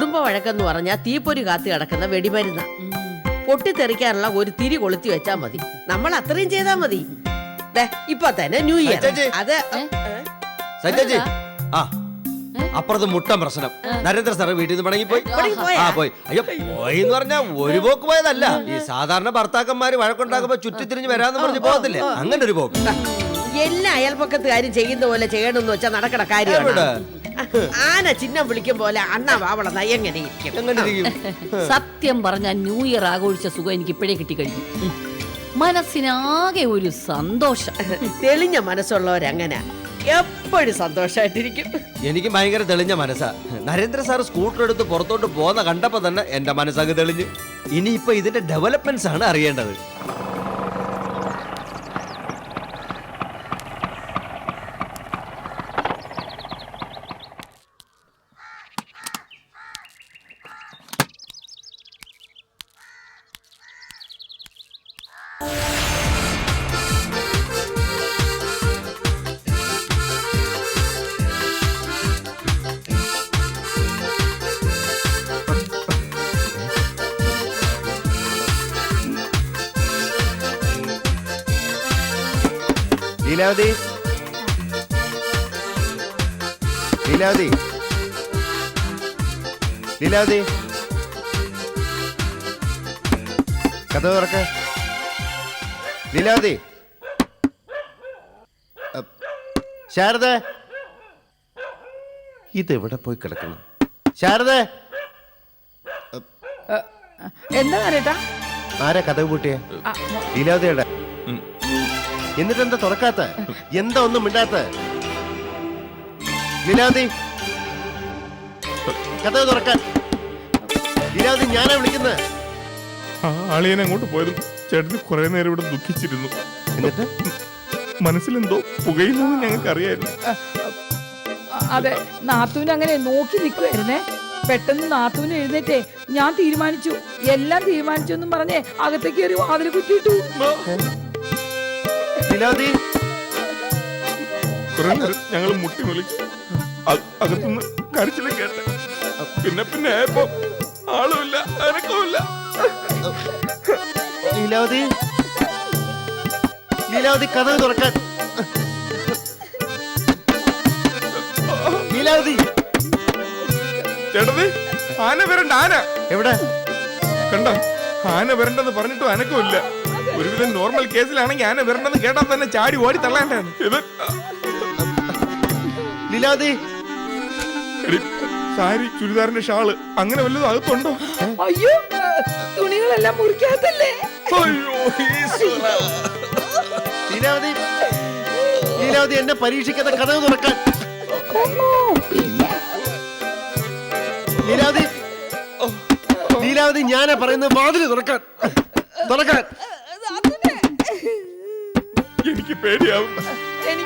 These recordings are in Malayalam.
കുടുംബ വഴക്കെന്ന് പറഞ്ഞാൽ തീപ്പൊരി കാത്തി കിടക്കുന്ന വെടിമരുന്ന. പൊട്ടിത്തെറിക്കാനുള്ള ഒരു തിരി കൊളുത്തി വെച്ചാ മതി. നമ്മൾ അത്രയും ചെയ്താ മതി. ദേ, ഇപ്പൊ തന്നെ ന്യൂ ഇയർ. ചേച്ചി. അത്. സഞ്ജയ് ആ അപ്പുറത്ത് മുട്ടൻ പ്രശ്നം. നരേന്ദ്ര സാറ് വീട്ടിൽ നിന്ന് മടങ്ങി പോയി? ആ പോയി? അയ്യോ പോയി. എന്ന് പറഞ്ഞാൽ ഒരു പോക്ക് പോയതല്ല. ഈ സാധാരണ ഭർത്താക്കന്മാര് വഴക്കുണ്ടാക്കുമ്പോ ചുറ്റി തിരിഞ്ഞ് വരാന്ന് പറഞ്ഞ് പോകത്തില്ലേ? അങ്ങനെ ഒരു പോക്ക്. എല്ലാ അയൽപ്പക്കത്തുകാരും ചെയ്യുന്ന പോലെ ചെയ്യണമെന്ന് വെച്ചാൽ നടക്കണ എവിടെ? ആന ചിഹ്നം വിളിക്കും പോലെ അണ്ണ വാവള എങ്ങനെ ഇരിക്കും. സത്യം പറഞ്ഞ ന്യൂ ഇയർ ആഘോഷിച്ച സുഖം എനിക്ക് ഇപ്പഴേ കിട്ടി കഴിഞ്ഞു. മനസ്സിനാകെ ഒരു സന്തോഷം. തെളിഞ്ഞ മനസ്സുള്ളവരങ്ങനെ എപ്പോഴും സന്തോഷമായിട്ടിരിക്കും എനിക്ക് ഭയങ്കര തെളിഞ്ഞ മനസ്സാ. നരേന്ദ്ര സാർ സ്കൂട്ടർ എടുത്ത് പുറത്തോട്ട് പോന്ന കണ്ടപ്പോ തന്നെ എന്റെ മനസ്സങ്ങ് തെളിഞ്ഞു. ഇനിയിപ്പോ ഇതിന്റെ ഡെവലപ്മെന്റ്സ് ആണ് അറിയേണ്ടത്. ലീലാവതി ലീലാവതി ലീലാവതി കഥ തുറക്ക. ലീലാവതി ശാരദ. ഇതെവിടെ പോയി കിടക്കണം ശാരദ. എന്താ ആരാ കഥ കൂട്ടിയ? ലീലാവതിയുടെ എന്നിട്ട് എന്താ തുറക്കാത്ത? എന്താ ഒന്നും മിണ്ടാത്ത? ലീലാവതി കഥ തുറക്കാൻ. ലീലാവതി ഞാനാ വിളിക്കുന്നത് ആ ആളിയനെ അങ്ങോട്ട് പോയത് ചേട്ടന് കുറെ നേരം ഇവിടെ ദുഃഖിച്ചിരുന്നു. എന്നിട്ട്? മനസ്സിലെന്തോ പുകയില്ലെന്ന് ഞങ്ങൾക്ക് അറിയായിരുന്നു. അതെ നാത്തൂന് അങ്ങനെ നോക്കി നിൽക്കുവായിരുന്നേ പെട്ടെന്ന് നാത്തൂന് എഴുന്നേറ്റേ. ഞാൻ തീരുമാനിച്ചു. എല്ലാം തീരുമാനിച്ചു എന്നും പറഞ്ഞേ അകത്തേക്ക് കയറി വാതിൽ കുറ്റിയിട്ടു ലീലാവതി കുറെ നേരം ഞങ്ങൾ മുട്ടി വിളിച്ചു അകത്തുനിന്ന് കരച്ചിലും കേട്ടെ. പിന്നെ പിന്നെ ആയപ്പോ ആളുമില്ല അനക്കുമില്ല ലീലാവതി ലീലാവതി കഥ തുറക്കാൻ. ലീലാവതി ചേട്ടത് ആന വരണ്ട ആന. എവിടെ? കണ്ട? ആന വരണ്ടെന്ന് പറഞ്ഞിട്ടും അനക്കമില്ല ഒരുവിധം നോർമൽ കേസിലാണെങ്കിൽ ആന വരണമെന്ന് കേട്ടാൽ തന്നെ ചാടി ഓടി തള്ളേണ്ടത് ഇത് ലീലാവതി എടി, സാരി ചുരിദാറിന്റെ ഷാൾ അങ്ങനെ വല്ലതും അകത്തുണ്ടോ? അയ്യോ തുണികളെല്ലാം മുറിക്കാത്തല്ലേ അയ്യോ ഈശ്വരാ. ലീലാവതി ലീലാവതി എന്നെ പരീക്ഷിക്കാത്ത കഥ തുറക്കാൻ. ലീലാവതി ലീലാവതി ഞാനാ പറയുന്നത് വാതിൽ തുറക്കാൻ. തുറക്കാൻ. എനിക്ക് പേടിയാവും.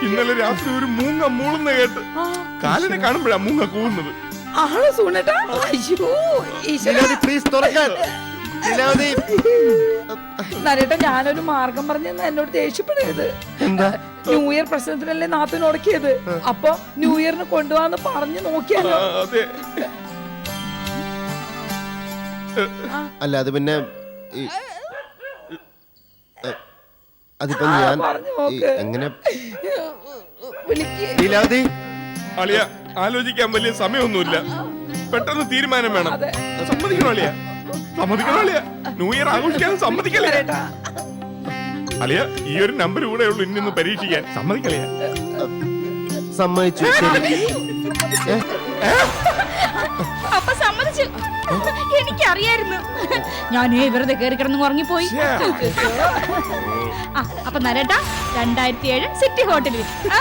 ഇന്നലെ രാത്രി ഒരു മൂങ്ങ മൂളുന്ന കേട്ട് കാലിനെ കാണുമ്പോഴാ മൂങ്ങ കൂവുന്നത്. ആൾ സൂണട്ടാ. അയ്യോ ഈശ്വരാ. ലീലാവതി പ്ലീസ് തുറക്കാൻ ലീലാവതി നരേട്ടാ ഞാനൊരു മാർഗം പറഞ്ഞ എന്നോട് ദേഷ്യപ്പെടരുത് എന്താ? ന്യൂ ഇയർ പ്രശ്നത്തിനല്ലേ നാത്തൂന് ഉടക്കിയത് അപ്പൊ ന്യൂ ഇയറിന് കൊണ്ടുപോവാന്ന് പറഞ്ഞു നോക്കിയാലോ? അതെ. അല്ല അത് പിന്നെ അതിപ്പോ ഞാൻ ഈ എങ്ങനെ ലീലാവതി? അളിയ ആലോചിക്കാൻ വലിയ സമയമൊന്നുമില്ല. പെട്ടെന്ന് തീരുമാനം വേണം. സമ്മതിക്കണം അളിയ സമ്മതിക്കണം അളിയ ന്യൂ ഇയർ ആഘോഷിക്കാൻ സമ്മതിക്കലേ അളിയ ഈ ഒരു നമ്പർ കൂടെ ഉള്ളു ഇനി ഒന്ന് പരീക്ഷിക്കാൻ. സമ്മതിക്കളിയ സമ്മതിച്ചു ശരി. സമ്മതിച്ചു എനിക്കറിയായിരുന്നു. ഞാനേ വെറുതെ കയറി കിടന്ന് ഉറങ്ങിപ്പോയി. ആ അപ്പൊ നരട്ട രണ്ടായിരത്തി ഏഴ് സിറ്റി ഹോട്ടലിൽ ആ,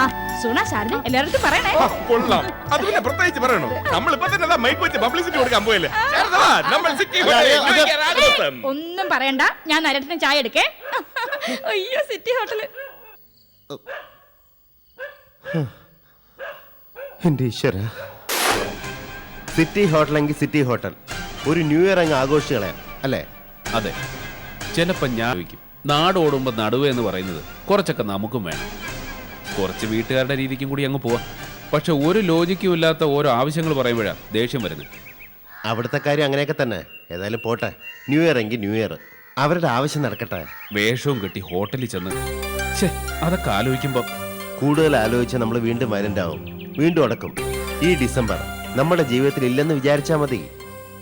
ആ സുണ ശാരദ എല്ലായിടത്തും പറയണേ. ആ, കൊള്ളാം. അത് പിന്നെ പ്രത്യേകിച്ച് പറയണോ? നമ്മൾ ഇപ്പൊ തന്നെ മൈക്ക് വെച്ച് പബ്ലിസിറ്റി കൊടുക്കാൻ പോയല്ലേ? നമ്മൾ സിറ്റി. ഒന്നും പറയണ്ട. ഞാൻ നരട്ടിന് ചായ എടുക്കേ. അയ്യോ സിറ്റി ഹോട്ടൽ. എന്റെ ഈശ്വര. സിറ്റി ഹോട്ടലെങ്കിൽ സിറ്റി ഹോട്ടൽ. ഒരു ന്യൂ ഇയർ അങ്ങ് ആഘോഷിച്ച് കളയാം. അല്ലേ? അതെ. ചിലപ്പോൾ ഞാൻ വയ്ക്കും നാട് ഓടുമ്പോൾ നടുവ് എന്ന് പറയുന്നത് കുറച്ചൊക്കെ നമുക്കും വേണം. കുറച്ച് വീട്ടുകാരുടെ രീതിക്കും കൂടി അങ്ങ് പോവാം. പക്ഷെ ഒരു ലോജിക്കും ഇല്ലാത്ത ഓരോ ആവശ്യങ്ങൾ പറയുമ്പോഴാണ് ദേഷ്യം വരുന്നത്. അവിടുത്തെ കാര്യം അങ്ങനെയൊക്കെ തന്നെ. ഏതായാലും പോട്ടെ. ന്യൂ ഇയർ എങ്കിൽ ന്യൂ ഇയർ. അവരുടെ ആവശ്യം നടക്കട്ടെ. വേഷവും കെട്ടി ഹോട്ടലിൽ ചെന്ന്. ഛേ അതൊക്കെ ആലോചിക്കുമ്പോൾ കൂടുതൽ ആലോചിച്ച് നമ്മൾ വീണ്ടും വരണ്ടാവും. വീണ്ടും അടക്കും. ഈ ഡിസംബർ. നമ്മുടെ ജീവിതത്തിൽ ഇല്ലെന്ന് വിചാരിച്ചാ മതി.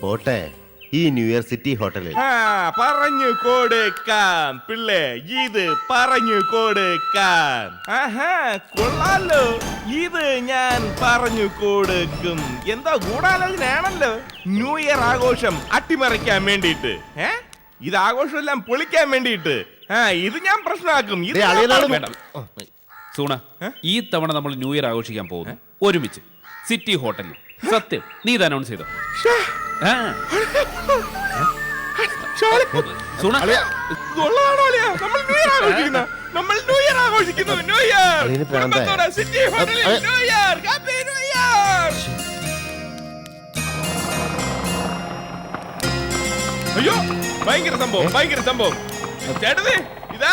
പോട്ടെ ഈ ന്യൂ ഇയർ സിറ്റി ഹോട്ടലിൽ. ആ പറഞ്ഞു കൊടുക്കാം പിള്ളേ ഇത് പറഞ്ഞു കൊടുക്കാം. ആഹാ കൊള്ളാലോ ഇത് ഞാൻ പറഞ്ഞു കൊടുക്കും. എന്താ ഗൂഢാലോചനയാണല്ലോ? ന്യൂ ഇയർ ആഘോഷം അട്ടിമറിക്കാൻ വേണ്ടിയിട്ട്. ഏ? ഇത് ആഘോഷം എല്ലാം പൊളിക്കാൻ വേണ്ടിയിട്ട്. ആ ഇത് ഞാൻ പ്രശ്നമാക്കും. ഇത് ദേ, ഞാൻ. സൂണ ഈ തവണ നമ്മൾ ന്യൂ ഇയർ ആഘോഷിക്കാൻ പോകുന്നു. ഒരുമിച്ച്. സിറ്റി ഹോട്ടലിൽ. സത്യം. നീ ഇത് അനൗൺസ് ചെയ്തോ? ആ. സൂണ കൊള്ളാണോ നമ്മൾ ന്യൂ ഇയർ ആഘോഷിക്കുന്ന നമ്മൾ ന്യൂ ഇയർ ആഘോഷിക്കുന്നു. ന്യൂ ഇയർ അളിയന് പ്രാന്തായോ? സിറ്റി ഹോട്ടലിൽ അ- അ- new year happy new year അയ്യോ ഭയങ്കര സംഭവം ഭയങ്കര സംഭവം. ചേട്ടത് ഇതാ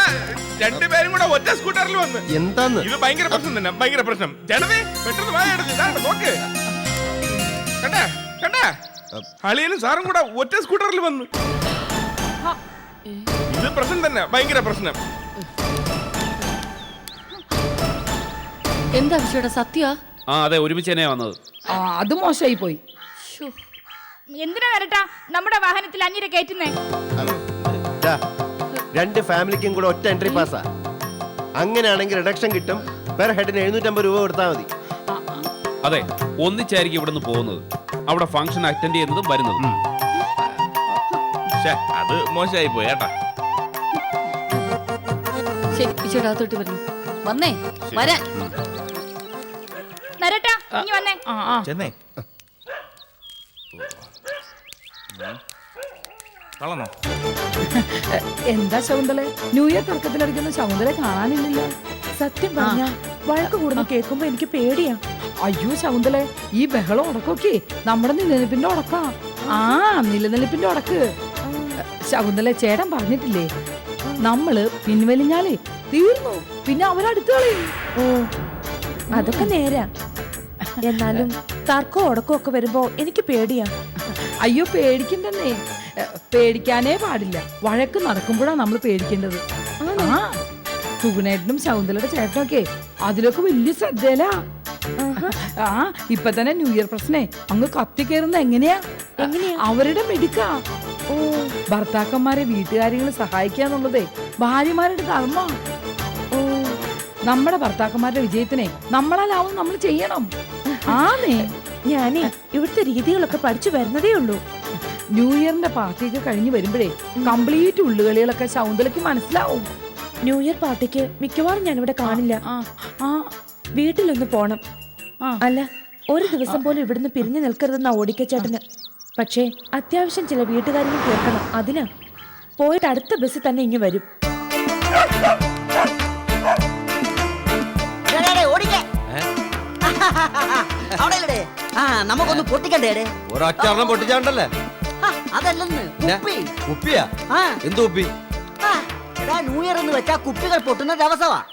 രണ്ടുപേരും കൂടെ ഒറ്റ സ്കൂട്ടറിൽ വന്ന്. എന്താന്ന്? ഇത് ഭയങ്കര പ്രശ്നം തന്നെ ഭയങ്കര പ്രശ്നം. ചേട്ടത് പെട്ടെന്ന് വായ ചേട്ടത് ഇതാ നോക്ക്. കണ്ടാ? കണ്ടേ? അളിയനും സാറും കൂടെ ഒറ്റ സ്കൂട്ടറിൽ വന്നു. ഇത് പ്രശ്നം തന്നെ ഭയങ്കര പ്രശ്നം. എന്താ വിഷയുടെ സത്യ? ആ അതെ ഒരുമിച്ച് തന്നെയാ വന്നത്. ആ അത് മോശമായി പോയി. എന്തിനാ വരട്ടാ? നമ്മുടെ വാഹനത്തിൽ അഞ്ഞിര കയറ്റുന്നേ. ദാ, രണ്ട് ഫാമിലിക്കും കൂടെ ഒറ്റ എൻട്രി പാസ്സാ. അങ്ങനെയാണെങ്കിൽ റിഡക്ഷൻ കിട്ടും. പെർ ഹെഡിന് എഴുന്നൂറ്റമ്പത് രൂപ കൊടുത്താൽ മതി. അതെ ഒന്നിച്ചായിരിക്കും ഇവിടുന്ന് പോകുന്നത്. അവിടെ ഫംഗ്ഷൻ അറ്റൻഡ് ചെയ്യുന്നതും വരുന്നതും. ശ്ശെ, അത് മോശമായി പോയി ഏട്ടാ ശരി വിഷയുടെ അകത്തോട്ട് വരുന്നു വന്നേ വരാൻ. നരട്ടാ ഇനി വന്നേ. ആ ആ. ചെന്നേ. കളന്നോ എന്താ ശകുന്തളെ? ന്യൂ ഇയർ തുടക്കത്തിലടിക്കുന്ന ശകുന്തളെ കാണാനില്ലല്ലോ. സത്യം പറഞ്ഞ വഴക്ക് കൂടുന്ന കേൾക്കുമ്പോ എനിക്ക് പേടിയാ. അയ്യോ ശകുന്തളെ ഈ ബഹളം ഉടക്കൊക്കെ. നമ്മുടെ നിലനിൽപ്പിന്റെ ഉടക്കാ. ആ നിലനിൽപ്പിന്റെ ഉടക്ക്. ശകുന്തള ചേട്ടൻ പറഞ്ഞിട്ടില്ലേ? നമ്മൾ പിൻവലിഞ്ഞാലേ തീർന്നു. പിന്നെ അവരടുത്ത് കളയും. ഓ അതൊക്കെ നേരാ. എന്നാലും തർക്കോ ഉടക്കോ ഒക്കെ വരുമ്പോ എനിക്ക് പേടിയാ. അയ്യോ പേടിക്കണ്ടെന്നേ. പേടിക്കാനേ പാടില്ല. വഴക്ക് നടക്കുമ്പോഴാണ് നമ്മൾ പേടിക്കേണ്ടത്. ആ സുഗുണേട്ടനും ശകുന്തലയുടെ ചേട്ടനൊക്കെ അതിലൊക്കെ വലിയ ശ്രദ്ധയിലാ ആ ഇപ്പൊ തന്നെ ന്യൂ ഇയർ പ്രശ്നേ. അങ്ങ് കത്തിക്കേറുന്ന എങ്ങനെയാ? എങ്ങനെയാ? അവരുടെ മെടുക്കാ ഓ. ഭർത്താക്കന്മാരെ വീട്ടുകാര്യങ്ങൾ സഹായിക്കുക എന്നുള്ളതേ. ഭാര്യമാരുടെ കർമ്മ. ഓ. നമ്മുടെ ഭർത്താക്കന്മാരുടെ വിജയത്തിനെ നമ്മളാലാവും നമ്മൾ ചെയ്യണം. ആന്നേ. ഞാനേ ഇവിടുത്തെ രീതികളൊക്കെ പഠിച്ചു വരുന്നതേ ഉള്ളൂ. ന്യൂ ഇയറിന്റെ പാർട്ടിയൊക്കെ കഴിഞ്ഞു വരുമ്പോഴേ കംപ്ലീറ്റ് ഉള്ളുകളികളൊക്കെ ശൗന്തലയ്ക്ക് മനസ്സിലാവും. ന്യൂ ഇയർ പാർട്ടിക്ക് മിക്കവാറും ഞാനിവിടെ ഇവിടെ കാണില്ല ആ ആ. വീട്ടിലൊന്ന് പോണം. ആ. അല്ല ഒരു ദിവസം പോലും ഇവിടുന്ന് പിരിഞ്ഞു നിൽക്കരുതെന്നാ ഓടിക്കച്ചേട്ടന് പക്ഷേ അത്യാവശ്യം ചില വീട്ടുകാരെയും കേൾക്കണം. അതിനാ പോയിട്ട് അടുത്ത ബസ് തന്നെ ഇങ്ങ് വരും. അവിടെ ആ നമുക്കൊന്ന് പൊട്ടിക്കണ്ടേ ഒരൊറ്റ പൊട്ടിച്ചാണ്ടല്ലേ? അതല്ലെന്ന്. പിന്നെ? കുപ്പി ഉപ്പിയാ? ആ. എന്ത് കുപ്പി ന്യൂ ഇയർ എന്ന് വെച്ചാ കുപ്പികൾ പൊട്ടുന്ന ദിവസമാ ആ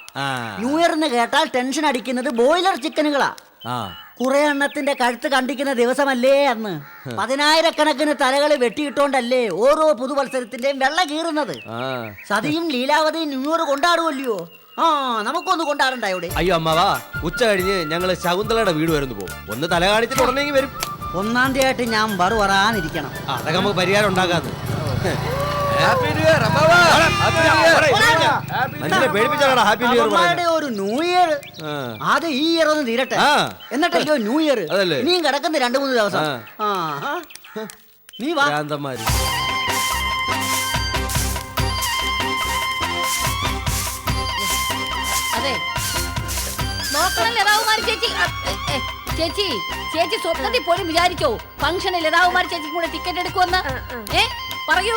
ന്യൂ ഇയർ എന്ന് കേട്ടാൽ ടെൻഷൻ അടിക്കുന്നത് ബോയിലർ ചിക്കനുകളാ കുറെ എണ്ണത്തിന്റെ കഴുത്ത് കണ്ടിക്കുന്ന ദിവസമല്ലേ അന്ന്. പതിനായിരക്കണക്കിന് തലകൾ വെട്ടിയിട്ടോണ്ടല്ലേ ഓരോ പുതുവത്സരത്തിന്റെയും വെള്ള കീറുന്നത്. സതിയും ലീലാവതിയും ന്യൂ ഇയർ കൊണ്ടാടുമല്ലയോ ആ നമുക്കൊന്ന് കൊണ്ടാടണ്ട ഇവിടെ. അയ്യോ അമ്മാവാ ഉച്ച കഴിഞ്ഞ് ഞങ്ങൾ ശകുന്തളയുടെ വീട് വരുന്നു പോകും ഒന്ന് തല കാണിച്ചിട്ട് ഉടനെങ്കിൽ വരും. ഒന്നാം തീയതി ആയിട്ട് ഞാൻ വറു വറാനിരിക്കണം ആ, അതൊക്കെ നമുക്ക് പരിഹാരം ഉണ്ടാക്കാന്ന്. ഒരു ന്യൂ ഇയർ. ആദ്യം ഈ ഇയർ ഒന്ന് തീരട്ടെ. എന്നിട്ടല്ലോ ന്യൂ ഇയർ നീ കിടക്കുന്ന രണ്ടു മൂന്ന് ദിവസം. നീ വാ. അതെ. നോക്കണം ലതാകുമാരി ചേച്ചി? ചേച്ചി ചേച്ചി സ്വപ്നത്തിൽ പോലും വിചാരിച്ചോ? ഫംഗ്ഷനിൽ ലതാകുമാരി ചേച്ചിക്കും കൂടെ ടിക്കറ്റ് എടുക്കുമെന്ന്? ഏ? പറയൂ.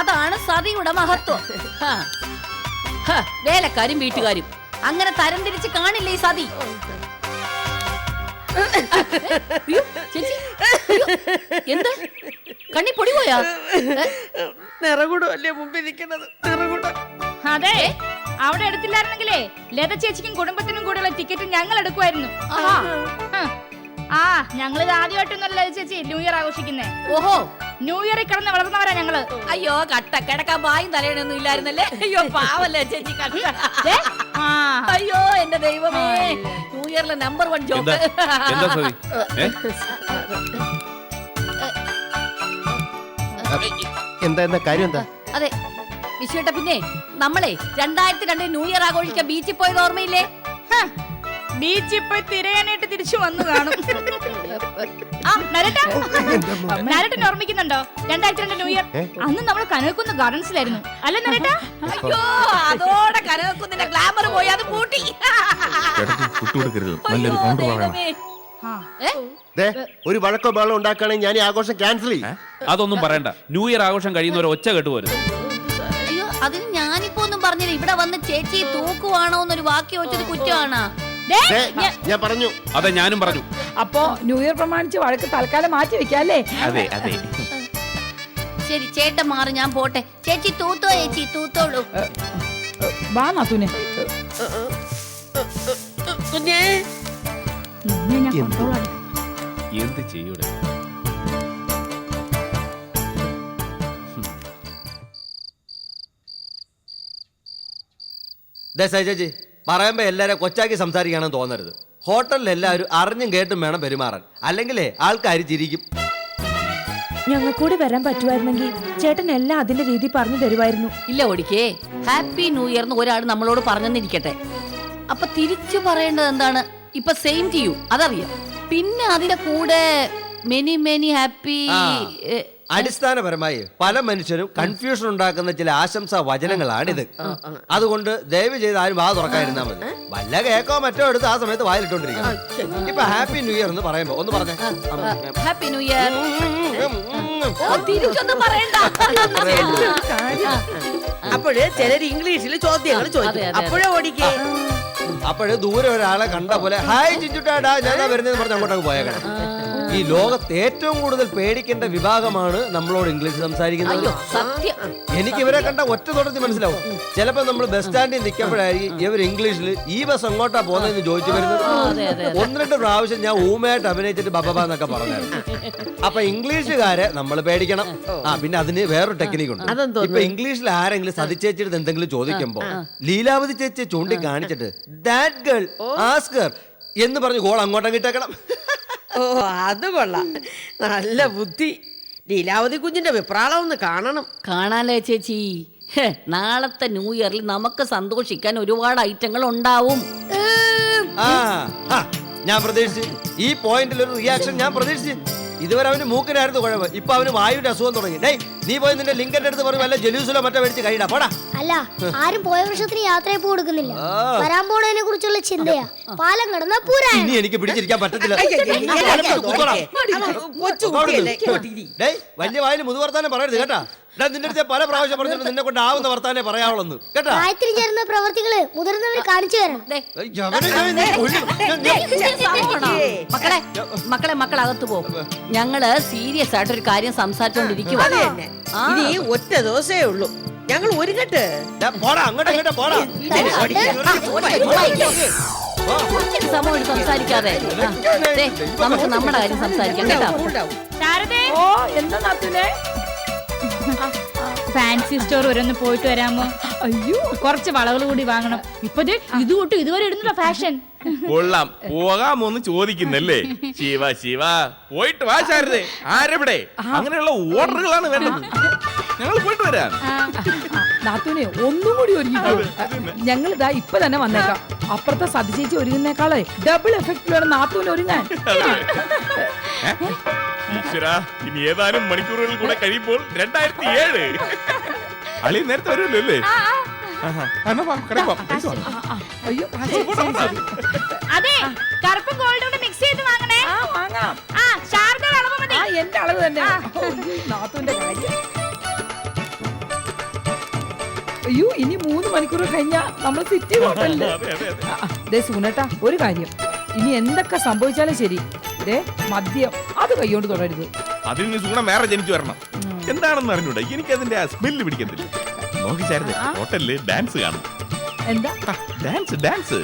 അതാണ് സതിയുടെ മഹത്വം. വേലക്കാരും വീട്ടുകാരും. അങ്ങനെ തരം തരംതിരിച്ച് കാണില്ല ഈ സതി? ചേച്ചി എന്ത്? കണ്ണി പൊടി പോയാ? അല്ലേ മുമ്പിൽ നിൽക്കുന്നത്? നിറകൂടം. അതെ അവിടെ എടുത്തില്ലായിരുന്നെങ്കിലേ ലത ചേച്ചിക്കും കുടുംബത്തിനും കൂടെയുള്ള ടിക്കറ്റ് ഞങ്ങൾ എടുക്കുമായിരുന്നു. ആ. ഞങ്ങളിത് ഞങ്ങൾ ലത ചേച്ചി ന്യൂ ഇയർ ആഘോഷിക്കുന്നേ. ഓഹോ ന്യൂ ഇയറിൽ കിടന്ന് വളർന്നവരാ ഞങ്ങൾ. അയ്യോ കട്ട കിടക്കാൻ വായും തലയണൊന്നും ഇല്ലായിരുന്നല്ലേ? അയ്യോ പാവല്ലേ ചേച്ചി കട്ട. ആ. അയ്യോ എന്റെ ദൈവമേ. ന്യൂ ഇയറിലെ നമ്പർ വൺ ജോബ് എന്താ? എന്താ കാര്യം എന്താ? അതെ വിഷുട്ട പിന്നെ നമ്മളെ രണ്ടായിരത്തി രണ്ട് ന്യൂ ഇയർ ആഘോഷിക്കാൻ ബീച്ചിൽ പോയത് ഓർമ്മയില്ലേ? ഹ, ബീച്ചിൽ പോയി തിരയാനായിട്ട് തിരിച്ചു വന്നു കാണും. ആ നരട്ട. നരട്ടൻ ഓർമ്മിക്കുന്നുണ്ടോ? രണ്ടായിരത്തി രണ്ട് ന്യൂ ഇയർ അന്ന് നമ്മൾ കനകക്കുന്ന് ഗാർഡൻസിലായിരുന്നു. അല്ലെ നരട്ട? അയ്യോ അതോടെ കനകക്കുന്നിന്റെ ഗ്ലാമർ പോയി അത് പൂട്ടി. നല്ലൊരു. ആ. ഏ? ഒരു വഴക്കോ ബഹളം ഉണ്ടാക്കുകയാണെങ്കിൽ ഞാൻ ഈ ആഘോഷം ക്യാൻസൽ ചെയ്യും. അതൊന്നും പറയണ്ട. ന്യൂ ഇയർ ആഘോഷം കഴിയുന്നവരെ ഒച്ച കേട്ട് പോരുത് അയ്യോ അതിന് ഞാനിപ്പോ ഒന്നും പറഞ്ഞില്ല. ഇവിടെ വന്ന് ചേച്ചി തൂക്കുവാണോ എന്നൊരു വാക്യം വെച്ചത് കുറ്റമാണോ? ദേ, ദേ, ഞാൻ പറഞ്ഞു. അതെ ഞാനും പറഞ്ഞു. അപ്പോ ന്യൂ ഇയർ പ്രമാണിച്ച് വഴക്ക് തൽക്കാലം മാറ്റി വെക്കാം അല്ലേ അതെ അതെ. ശരി ചേട്ടൻ മാറി ഞാൻ പോട്ടെ. ചേച്ചി തൂത്തോ ചേച്ചി തൂത്തോളൂ. വാ നാത്തൂനെ. കുഞ്ഞേ. നിന്നെ ഞാൻ ആക്കി. എന്ത് ചെയ്യൂടെ? ദേ ചേച്ചി പറയുമ്പോ എല്ലാവരും കൊച്ചാക്കി സംസാരിക്കുകയാണെന്ന് തോന്നരുത്. ഹോട്ടലിൽ എല്ലാവരും അറിഞ്ഞും കേട്ടും വേണം പെരുമാറാൻ. അല്ലെങ്കിലേ ആൾക്കാർ ചിരിക്കും. ഞങ്ങൾക്കൂടി വരാൻ പറ്റുമായിരുന്നെങ്കിൽ ചേട്ടൻ എല്ലാം അതിന്റെ രീതി പറഞ്ഞു തരുമായിരുന്നു. ഇല്ല ഓടിക്കേ ഹാപ്പി ന്യൂ ഇയർ എന്ന് ഒരാൾ നമ്മളോട് പറഞ്ഞെന്നിരിക്കട്ടെ. അപ്പൊ തിരിച്ചു പറയേണ്ടത് എന്താണ്? ഇപ്പൊ സെയിം ചെയ്യൂ അതറിയാം. പിന്നെ അതിന്റെ കൂടെ മെനി മെനി ഹാപ്പി. അടിസ്ഥാനപരമായി പല മനുഷ്യരും കൺഫ്യൂഷൻ ഉണ്ടാക്കുന്ന ചില ആശംസാ വചനങ്ങളാണിത്. അതുകൊണ്ട് ദയവ് ചെയ്ത് ആരും വാ തുറക്കാതിരുന്നാൽ മതി. വല്ല കേക്കോ മറ്റോ എടുത്ത് ആ സമയത്ത് വായിലിട്ടോണ്ടിരിക്കണം. ഇപ്പൊ ഹാപ്പി ന്യൂ ഇയർ എന്ന് പറയുമ്പോ ഒന്ന് പറഞ്ഞേ. Happy new year. അപ്പോഴ് ചിലര് ഇംഗ്ലീഷിൽ ചോദ്യങ്ങൾ ചോദിക്കും. അപ്പോഴേ ഓടിക്കേ. അപ്പോഴ് ദൂരെ ഒരാളെ കണ്ട പോലെ ഹായ് ചിഞ്ചുട്ടാടാ ഞാൻ വരുന്നതെന്ന് പറഞ്ഞ് അങ്ങോട്ടങ്ങ് പോയേക്കണം. ഈ ലോകത്ത് ഏറ്റവും കൂടുതൽ പേടിക്കേണ്ട വിഭാഗമാണ് നമ്മളോട് ഇംഗ്ലീഷ് സംസാരിക്കുന്നത്. അയ്യോ സത്യം. എനിക്ക് ഇവരെ കണ്ട ഒറ്റ തുടർത്തി മനസ്സിലാവും. ചിലപ്പോ നമ്മൾ ബസ് സ്റ്റാൻഡിൽ നിൽക്കുമ്പോഴായിരിക്കും ഇവർ ഇംഗ്ലീഷിൽ ഈ ബസ് എങ്ങോട്ടാ പോകുന്നതെന്ന് ചോദിച്ചു വരുന്നത്. അതെ, ഒന്ന് രണ്ട് പ്രാവശ്യം ഞാൻ ഊമയായിട്ട് അഭിനയിച്ചിട്ട് ബബബ എന്നൊക്കെ പറഞ്ഞായിരുന്നു. അപ്പൊ ഇംഗ്ലീഷുകാരെ നമ്മൾ പേടിക്കണം. ആ പിന്നെ അതിന് വേറൊരു ടെക്നിക് ഉണ്ട്? ഇപ്പൊ ഇംഗ്ലീഷിൽ ആരെങ്കിലും സതിച്ചേച്ചിട്ട് എന്തെങ്കിലും ചോദിക്കുമ്പോ ലീലാവതി ചേച്ചിയെ ചൂണ്ടിക്കാണിച്ചിട്ട് ദാറ്റ് ഗേൾ ആസ്കർ എന്ന് പറഞ്ഞ് ഗോൾ അങ്ങോട്ടങ്ങ് ഇട്ടേക്കണം. ഓ അത് കൊള്ളാം. നല്ല ബുദ്ധി. ലീലാവതി കുഞ്ഞിന്റെ വിപ്രാളം ഒന്ന് കാണണം. കാണാലേ ചേച്ചി? ഹെ, നാളത്തെ ന്യൂ ഇയറിൽ നമുക്ക് സന്തോഷിക്കാൻ ഒരുപാട് ഐറ്റങ്ങൾ ഉണ്ടാവും. ആ ഞാൻ പ്രതീക്ഷിച്ചു ഈ പോയിന്റിൽ ഒരു റിയാക്ഷൻ ഞാൻ പ്രതീക്ഷിച്ചു. ഇതുവരെ അവന് മൂക്കിനായിരുന്നു കുഴപ്പം ഇപ്പൊ അവന് വായുവിന്റെ അസുഖം തുടങ്ങി. ഡേയ് നീ പോയി നിന്റെ ലിങ്കന്റെ അടുത്ത് പറയും വല്ല ജലൂസിലോ മറ്റോ മേടിച്ച് കഴിയിടാ പോടാ. അല്ല ആരും പോയ വർഷത്തിന് യാത്രയപ്പ് കൊടുക്കുന്നില്ല. വരാൻ പോണതിനെ കുറിച്ചുള്ള ചിന്തയാ. പാലം കടന്ന പൂരാ ഇനി എനിക്ക് പിടിച്ചിരിക്കാൻ പറ്റത്തില്ല. വലിയ വായിൽ മുതുവർത്താനം പറയരുത് കേട്ടാ. നിന്റെ അടുത്ത് പല പ്രാവശ്യം പറഞ്ഞിട്ട് നിന്നെ കൊണ്ട് ആവുന്ന വർത്താനെ പറയാവുള്ളൂ കേട്ടോ? പ്രായത്തിന് ചേർന്ന പ്രവർത്തികൾ മുതിർന്നവർ കാണിച്ചു തരണം? മക്കളെ മക്കളെ മക്കളെ അകത്ത് പോ. ഞങ്ങൾ സീരിയസ് ആയിട്ടൊരു കാര്യം സംസാരിച്ചോണ്ടിരിക്കുവാ. ഇനി ഒറ്റ ദിവസേ ഉള്ളൂ. ഞങ്ങൾ ഒരുങ്ങട്ട് പോടാ അങ്ങോട്ട് ഇങ്ങോട്ട് പോടാ. സമയം സംസാരിക്കാതെ. ദേ, നമുക്ക് നമ്മുടെ കാര്യം സംസാരിക്കാം കേട്ടോ. ശാരദേ? ഓ എന്താ ഫാൻസി സ്റ്റോർ വരെ ഒന്ന് പോയിട്ട് വരാമോ? അയ്യോ കുറച്ച് വളകൾ കൂടി വാങ്ങണം. ഇപ്പൊ ഇത് തൊട്ട് ഇതുവരെ ഇടുന്നില്ല ഫാഷൻ. കൊള്ളാം. പോകാമോന്ന് ചോദിക്കുന്നല്ലേ? ശിവ ശിവ. പോയിട്ട് വാ ശാരദേ. ആരെവിടെ? അങ്ങനെയുള്ള ഓർഡറുകളാണ് വേണ്ടത്. ഞങ്ങൾ പോയിട്ട് വരാം. നാത്തൂനെ ഒന്നും കൂടി ഒരുങ്ങിക്കോ ഞങ്ങൾ ഇതാ ഇപ്പൊ തന്നെ വന്നേക്കാം. അപ്പുറത്തെ സതിചേച്ചി ഒരുങ്ങുന്നേക്കാളെ ഡബിൾ എഫക്റ്റിലാണ് നാത്തൂന് ഒരുങ്ങാൻ. ഇനി ഏതാനും മണിക്കൂറുകളിൽ കൂടെ കഴിയുമ്പോൾ രണ്ടായിരത്തി ഏഴ് അളി നേരത്തെ വരുമല്ലോ അല്ലേ? അതെ കറുപ്പും ഗോൾഡും കൂടെ മിക്സ് ചെയ്ത് വാങ്ങണേ. ആ വാങ്ങാം. ആ ശാരദയുടെ അളവ് മതി. ആ എന്റെ അളവ് തന്നെ. നാത്തൂന്റെ കാര്യം. അയ്യോ ഇനി മൂന്ന് മണിക്കൂർ കഴിഞ്ഞാ നമ്മൾ സിറ്റി ഹോട്ടലിൽ ആ, ദേ സൂനട്ടാ ഒരു കാര്യം. ഇനി എന്തൊക്കെ സംഭവിച്ചാലും ശരി. ദേ മദ്യം അത് കൈകൊണ്ട് തുടരുത്. അതിൽ നിന്ന് സൂണം വേറെ ജനിച്ചു വരണം. എന്താണെന്ന് അറിഞ്ഞൂടാ? എനിക്ക് അതിന്റെ ആ സ്മെല്ല് പിടിക്കത്തില്ല. നോക്കി ശാരദ ഹോട്ടലിൽ ഡാൻസ് കാണും. എന്താ? Dance dance.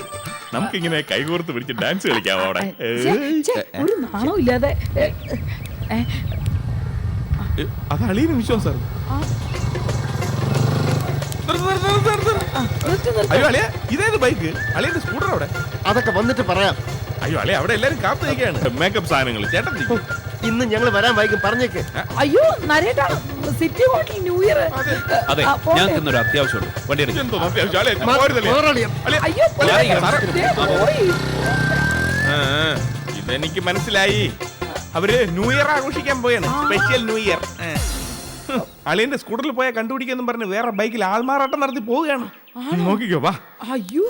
നമുക്ക് ഇങ്ങനെ കൈകോർത്ത് പിടിച്ച് ഡാൻസ് കളിക്കാം അവിടെ. ഒരു നാണോ ഇല്ലാതെ അത് അളിയന് വിശ്വാസം നിർത്ത്. അയ്യോ അളിയ ഇതേത് ബൈക്ക് അളിയന്റെ സ്കൂട്ടർ അവിടെ. അതൊക്കെ വന്നിട്ട് പറയാം. അയ്യോ അളിയ അവിടെ എല്ലാരും കാത്തു നിൽക്കുകയാണ്. മേക്കപ്പ് സാധനങ്ങൾ. ചേട്ടൻ ഇന്ന് ഞങ്ങൾ വരാൻ വൈകും പറഞ്ഞേക്ക്. അയ്യോ നരേട്ടാ സിറ്റി ഹോട്ടൽ ന്യൂ ഇയർ അതെ. ഞങ്ങൾക്ക് ഇന്നൊരു അത്യാവശ്യമുണ്ട്. വണ്ടി ഇതെനിക്ക് മനസ്സിലായി. അവർ ന്യൂ ഇയർ ആഘോഷിക്കാൻ പോയാണ്. സ്പെഷ്യൽ ന്യൂ ഇയർ അളിയന്റെ സ്കൂട്ടറിൽ പോയാൽ കണ്ടുപിടിക്കാന്നും പറഞ്ഞ് വേറെ ബൈക്കിൽ ആൾമാറാട്ടം നടത്തി പോവുകയാണ്. നോക്കിക്കോ വാ. അയ്യോ.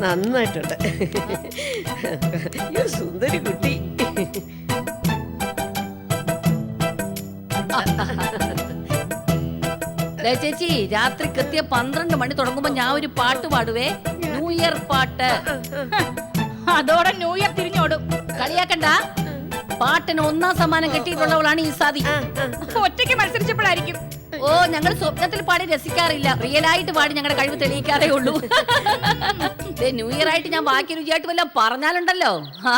നന്നായിട്ടുണ്ട്. അയ്യോ, സുന്ദരി കുട്ടി. ദേ ചേച്ചി രാത്രി കൃത്യ പന്ത്രണ്ട് മണി തുടങ്ങുമ്പോ ഞാൻ ഒരു പാട്ട് പാടുവേ. ന്യൂ ഇയർ പാട്ട്. അതോടെ ന്യൂ ഇയർ തിരിഞ്ഞോടും. കളിയാക്കണ്ട. പാട്ടിന് ഒന്നാം സമ്മാനം കിട്ടിയിട്ടുള്ളവളാണ് ഈ സാദി. ഒറ്റയ്ക്ക് മത്സരിച്ചപ്പോഴായിരിക്കും. ഓ ഞങ്ങൾ സ്വപ്നത്തിൽ പാടി രസിക്കാറില്ല. റിയൽ ആയിട്ട് പാടി ഞങ്ങളുടെ കഴിവ് തെളിയിക്കാറേ ഉള്ളൂ. ദേ, ന്യൂ ഇയർ ആയിട്ട് ഞാൻ ബാക്കി രുചിയായിട്ട് വല്ലതും പറഞ്ഞാലുണ്ടല്ലോ. ആ.